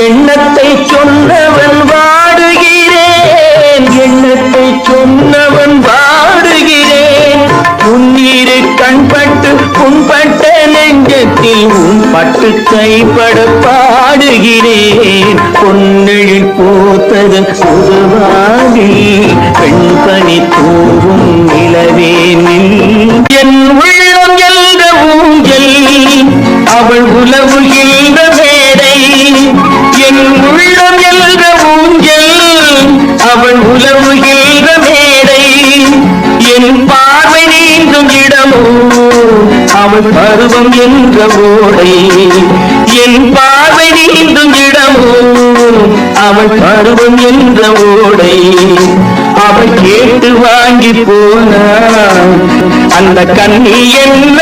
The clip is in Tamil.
எண்ணத்தை சொன்னவன் வாடுகிறேன். எண்ணத்தை சொன்னவன் வாடுகிறேன். உன்னீரு கண்பட்டு புண்பட்ட நெஞ்சத்தில் உன் பட்டு கைப்பட பாடுகிறேன். பொன்னெழில் போத்தது புதுவாகி பெண்பனி தூவும் நிலவேனில் என் உள்ளம் எல்க ஊஞ்சல் அவள் உலவுகின்ற மேடை உள்ளம் எல்க ஊஞ்சல் அவன் உலவுகின்ற மேடை. என் பார்வை நீந்தும் இடமோ அவன் பருவம் என்ற ஓடை. என் பார்வை நீந்தும் இடமோ அவன் பருவம் என்ற ஓடை. அவன் கேட்டு வாங்கி போனாள் அந்த கண்ணி என்ன